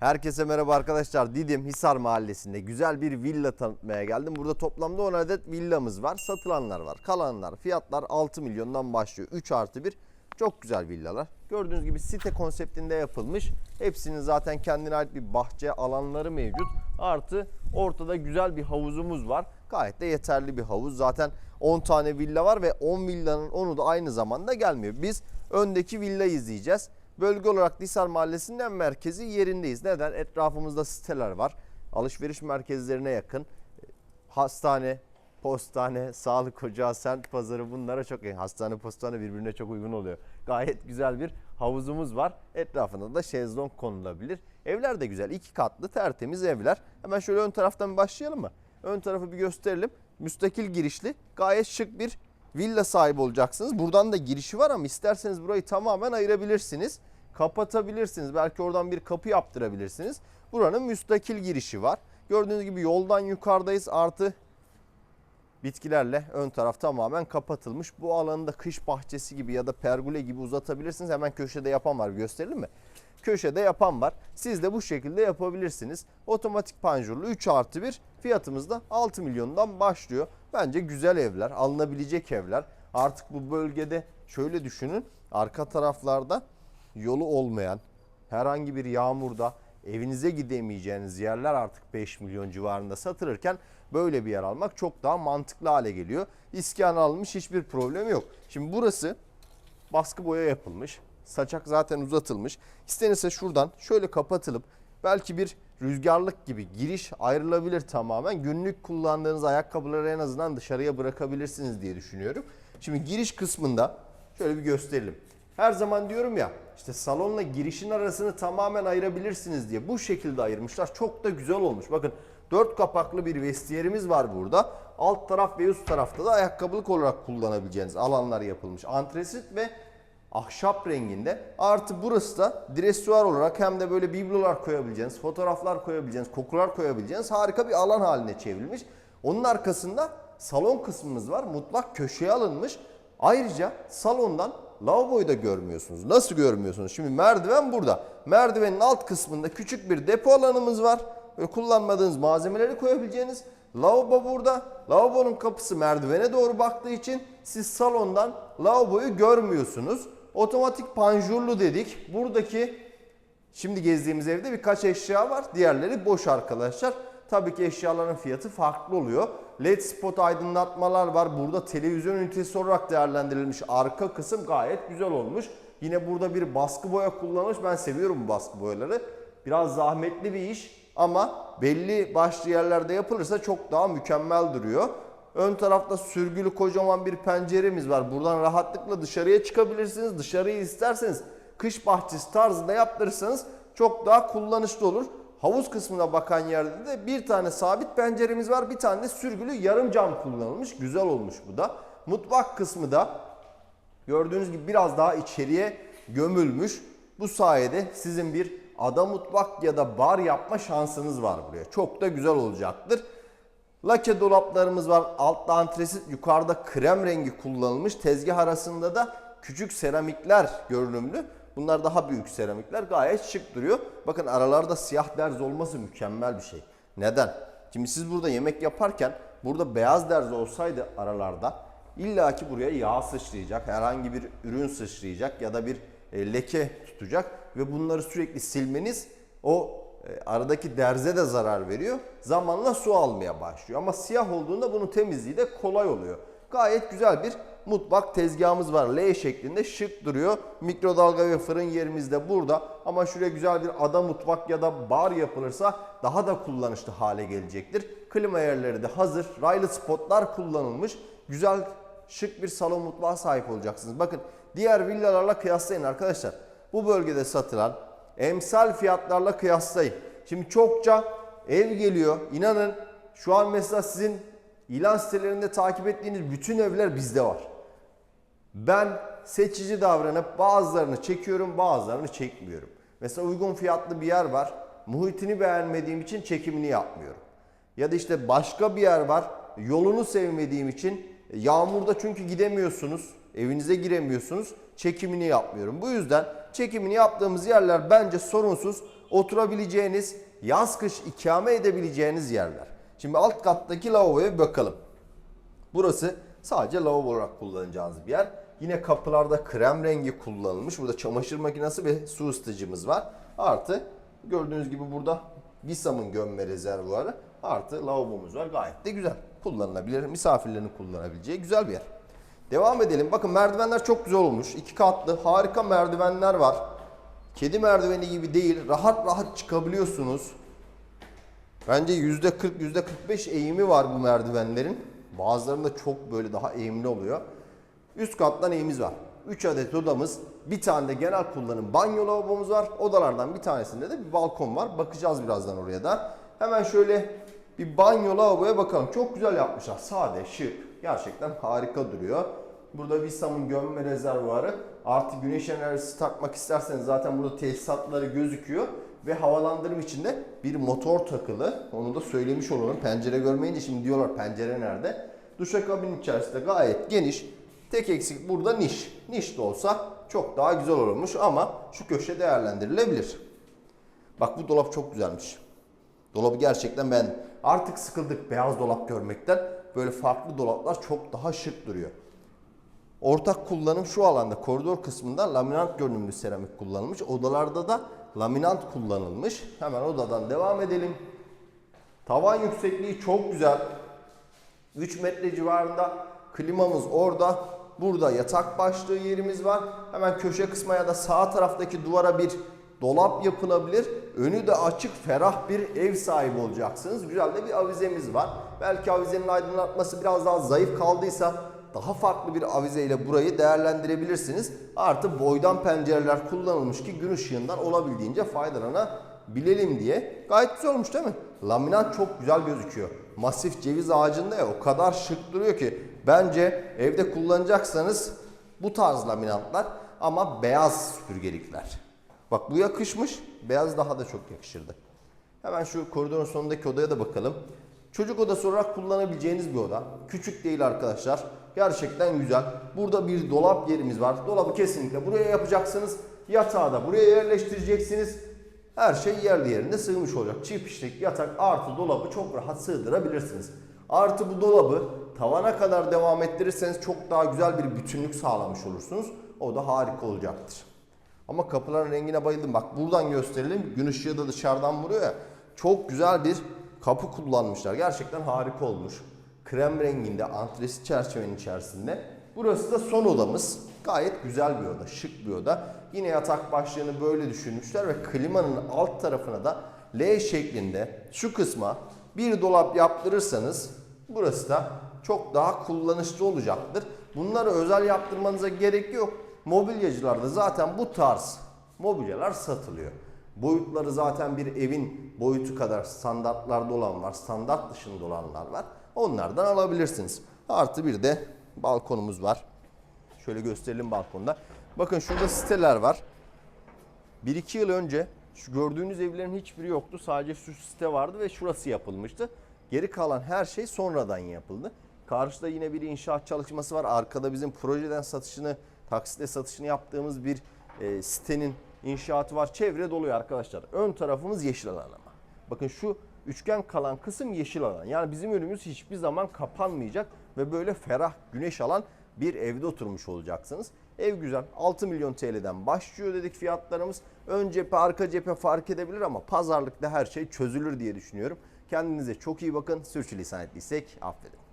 Herkese merhaba arkadaşlar. Didim Hisar Mahallesi'nde güzel bir villa tanıtmaya geldim. Burada toplamda 10 adet villamız var. Satılanlar var, kalanlar. Fiyatlar 6 milyondan başlıyor. 3 artı 1. Çok güzel villalar. Gördüğünüz gibi site konseptinde yapılmış. Hepsinin zaten kendine ait bir bahçe alanları mevcut. Artı ortada güzel bir havuzumuz var. Gayet de yeterli bir havuz. Zaten 10 tane villa var ve 10 villanın 10'u da aynı zamanda gelmiyor. Biz öndeki villayı izleyeceğiz. Bölge olarak Hisar Mahallesi'nin merkezi yerindeyiz. Neden? Etrafımızda siteler var. Alışveriş merkezlerine yakın. Hastane, postane, sağlık ocağı, semt pazarı bunlara çok iyi. Hastane, postane birbirine çok uygun oluyor. Gayet güzel bir havuzumuz var. Etrafında da şezlong konulabilir. Evler de güzel. iki katlı tertemiz evler. Hemen şöyle ön taraftan başlayalım mı? Ön tarafı bir gösterelim. Müstakil girişli gayet şık bir villa sahibi olacaksınız. Buradan da girişi var ama isterseniz burayı tamamen ayırabilirsiniz. Kapatabilirsiniz. Belki oradan bir kapı yaptırabilirsiniz. Buranın müstakil girişi var. Gördüğünüz gibi yoldan yukarıdayız. Artı bitkilerle ön taraf tamamen kapatılmış. Bu alanı da kış bahçesi gibi ya da pergole gibi uzatabilirsiniz. Hemen köşede yapan var. Gösterelim mi? Köşede yapan var. Siz de bu şekilde yapabilirsiniz. Otomatik panjurlu 3 artı 1 fiyatımız da 6 milyondan başlıyor. Bence güzel evler, alınabilecek evler. Artık bu bölgede şöyle düşünün. Arka taraflarda yolu olmayan, herhangi bir yağmurda evinize gidemeyeceğiniz yerler artık 5 milyon civarında satılırken böyle bir yer almak çok daha mantıklı hale geliyor. İskan alınmış hiçbir problem yok. Şimdi burası baskı boya yapılmış. Saçak zaten uzatılmış. İstenirse şuradan şöyle kapatılıp belki bir rüzgarlık gibi giriş ayrılabilir tamamen. Günlük kullandığınız ayakkabıları en azından dışarıya bırakabilirsiniz diye düşünüyorum. Şimdi giriş kısmında şöyle bir gösterelim. Her zaman diyorum ya işte salonla girişin arasını tamamen ayırabilirsiniz diye bu şekilde ayırmışlar. Çok da güzel olmuş. Bakın dört kapaklı bir vestiyerimiz var burada. Alt taraf ve üst tarafta da ayakkabılık olarak kullanabileceğiniz alanlar yapılmış. Antresit ve ahşap renginde. Artı burası da dresuar olarak hem de böyle biblolar koyabileceğiniz, fotoğraflar koyabileceğiniz, kokular koyabileceğiniz harika bir alan haline çevrilmiş. Onun arkasında salon kısmımız var. Mutfak köşeye alınmış. Ayrıca salondan lavaboyu da görmüyorsunuz. Nasıl görmüyorsunuz? Şimdi merdiven burada. Merdivenin alt kısmında küçük bir depo alanımız var. Böyle kullanmadığınız malzemeleri koyabileceğiniz. Lavabo burada. Lavabonun kapısı merdivene doğru baktığı için siz salondan lavaboyu görmüyorsunuz. Otomatik panjurlu dedik. Buradaki şimdi gezdiğimiz evde birkaç eşya var. Diğerleri boş arkadaşlar. Tabii ki eşyaların fiyatı farklı oluyor. LED spot aydınlatmalar var. Burada televizyon ünitesi olarak değerlendirilmiş. Arka kısım gayet güzel olmuş. Yine burada bir baskı boya kullanılmış. Ben seviyorum bu baskı boyaları. Biraz zahmetli bir iş ama belli başlı yerlerde yapılırsa çok daha mükemmel duruyor. Ön tarafta sürgülü kocaman bir penceremiz var. Buradan rahatlıkla dışarıya çıkabilirsiniz. Dışarıyı isterseniz kış bahçesi tarzında yaptırırsanız çok daha kullanışlı olur. Havuz kısmına bakan yerde de bir tane sabit penceremiz var. Bir tane de sürgülü yarım cam kullanılmış. Güzel olmuş bu da. Mutfak kısmı da gördüğünüz gibi biraz daha içeriye gömülmüş. Bu sayede sizin bir ada mutfak ya da bar yapma şansınız var buraya. Çok da güzel olacaktır. Lake dolaplarımız var. Altta antresit, yukarıda krem rengi kullanılmış. Tezgah arasında da küçük seramikler görünümlü. Bunlar daha büyük seramikler. Gayet şık duruyor. Bakın aralarda siyah derz olması mükemmel bir şey. Neden? Şimdi siz burada yemek yaparken burada beyaz derz olsaydı aralarda illaki buraya yağ sıçrayacak, herhangi bir ürün sıçrayacak ya da bir e, leke tutacak ve bunları sürekli silmeniz o aradaki derze de zarar veriyor. Zamanla su almaya başlıyor. Ama siyah olduğunda bunun temizliği de kolay oluyor. Gayet güzel bir mutfak tezgahımız var. L şeklinde şık duruyor. Mikrodalga ve fırın yerimiz de burada. Ama şuraya güzel bir ada mutfak ya da bar yapılırsa daha da kullanışlı hale gelecektir. Klima yerleri de hazır. Raylı spotlar kullanılmış. Güzel şık bir salon mutfağa sahip olacaksınız. Bakın diğer villalarla kıyaslayın arkadaşlar. Bu bölgede satılan emsal fiyatlarla kıyaslayın. Şimdi çokça ev geliyor. İnanın şu an mesela sizin ilan sitelerinde takip ettiğiniz bütün evler bizde var. Ben seçici davranıp bazılarını çekiyorum, bazılarını çekmiyorum. Mesela uygun fiyatlı bir yer var. Muhitini beğenmediğim için çekimini yapmıyorum. Ya da işte başka bir yer var. Yolunu sevmediğim için yağmurda çünkü gidemiyorsunuz, evinize giremiyorsunuz. Çekimini yapmıyorum. Bu yüzden çekimini yaptığımız yerler bence sorunsuz. oturabileceğiniz, yaz kış ikame edebileceğiniz yerler. Şimdi alt kattaki lavaboya bakalım. Burası sadece lavabo olarak kullanacağınız bir yer. Yine kapılarda krem rengi kullanılmış. Burada çamaşır makinesi ve su ısıtıcımız var. Artı gördüğünüz gibi burada Visam'ın gömme rezervuarı. Artı lavabomuz var. Gayet de güzel. Kullanılabilir. Misafirlerin kullanabileceği güzel bir yer. Devam edelim. Bakın merdivenler çok güzel olmuş. İki katlı harika merdivenler var. Kedi merdiveni gibi değil. Rahat rahat çıkabiliyorsunuz. Bence %40, %45 eğimi var bu merdivenlerin. Bazılarında çok böyle daha eğimli oluyor. Üst kattan eğimiz var. 3 adet odamız, bir tane de genel kullanım banyo lavabomuz var. Odalardan bir tanesinde de bir balkon var. Bakacağız birazdan oraya da. Hemen şöyle bir banyo lavaboya bakalım. Çok güzel yapmışlar. Sade, şık. Gerçekten harika duruyor. Burada Visam'ın gömme rezervuarı. Artı güneş enerjisi takmak isterseniz zaten burada tesisatları gözüküyor. Ve havalandırım için de bir motor takılı. Onu da söylemiş olalım. Pencere görmeyince şimdi diyorlar pencere nerede? Duşakabinin içerisinde gayet geniş. Tek eksik burada niş. Niş de olsa çok daha güzel olurmuş ama şu köşe değerlendirilebilir. Bak bu dolap çok güzelmiş. Dolabı gerçekten ben artık sıkıldık beyaz dolap görmekten. Böyle farklı dolaplar çok daha şık duruyor. Ortak kullanım şu alanda koridor kısmında laminant görünümlü seramik kullanılmış. Odalarda da laminant kullanılmış. Hemen odadan devam edelim. Tavan yüksekliği çok güzel. 3 metre civarında klimamız orada. Burada yatak başlığı yerimiz var. Hemen köşe kısma ya da sağ taraftaki duvara bir dolap yapılabilir. Önü de açık, ferah bir ev sahibi olacaksınız. Güzel de bir avizemiz var. Belki avizenin aydınlatması biraz daha zayıf kaldıysa daha farklı bir avizeyle burayı değerlendirebilirsiniz. Artı boydan pencereler kullanılmış ki gün ışığından olabildiğince faydalanabilelim diye. Gayet güzel olmuş değil mi? Laminat çok güzel gözüküyor. Masif ceviz ağacında ya o kadar şık duruyor ki bence evde kullanacaksanız bu tarz laminatlar ama beyaz süpürgelikler. Bak bu yakışmış. Beyaz daha da çok yakışırdı. Hemen şu koridorun sonundaki odaya da bakalım. Çocuk odası olarak kullanabileceğiniz bir oda. Küçük değil arkadaşlar. Gerçekten güzel. Burada bir dolap yerimiz var. Dolabı kesinlikle buraya yapacaksınız. Yatağı da buraya yerleştireceksiniz. Her şey yerli yerine sığmış olacak. Çift kişilik yatak artı dolabı çok rahat sığdırabilirsiniz. Artı bu dolabı tavana kadar devam ettirirseniz çok daha güzel bir bütünlük sağlamış olursunuz. O da harika olacaktır. Ama kapıların rengine bayıldım. Bak buradan gösterelim. Gün ışığı da dışarıdan vuruyor ya. Çok güzel bir kapı kullanmışlar. Gerçekten harika olmuş. Krem renginde antresit çerçevenin içerisinde. Burası da son odamız. Gayet güzel bir oda, şık bir oda. Yine yatak başlığını böyle düşünmüşler ve klimanın alt tarafına da L şeklinde şu kısma bir dolap yaptırırsanız burası da çok daha kullanışlı olacaktır. Bunları özel yaptırmanıza gerek yok. Mobilyacılarda zaten bu tarz mobilyalar satılıyor. Boyutları zaten bir evin boyutu kadar standartlarda olan var, standart dışında olanlar var. Onlardan alabilirsiniz. Artı bir de balkonumuz var. Şöyle gösterelim balkonda. Bakın şurada siteler var. 1-2 yıl önce şu gördüğünüz evlerin hiçbiri yoktu. Sadece şu site vardı ve şurası yapılmıştı. Geri kalan her şey sonradan yapıldı. Karşıda yine bir inşaat çalışması var. Arkada bizim projeden satışını, taksitle satışını yaptığımız bir e, sitenin inşaatı var. Çevre doluyor arkadaşlar. Ön tarafımız yeşil alan ama. Bakın şu üçgen kalan kısım yeşil alan. Yani bizim önümüz hiçbir zaman kapanmayacak ve böyle ferah güneş alan bir evde oturmuş olacaksınız. Ev güzel. 6 milyon TL'den başlıyor dedik fiyatlarımız. Ön cephe, arka cephe fark edebilir ama pazarlıkta her şey çözülür diye düşünüyorum. Kendinize çok iyi bakın. Sürçülisan ettiysek affedin.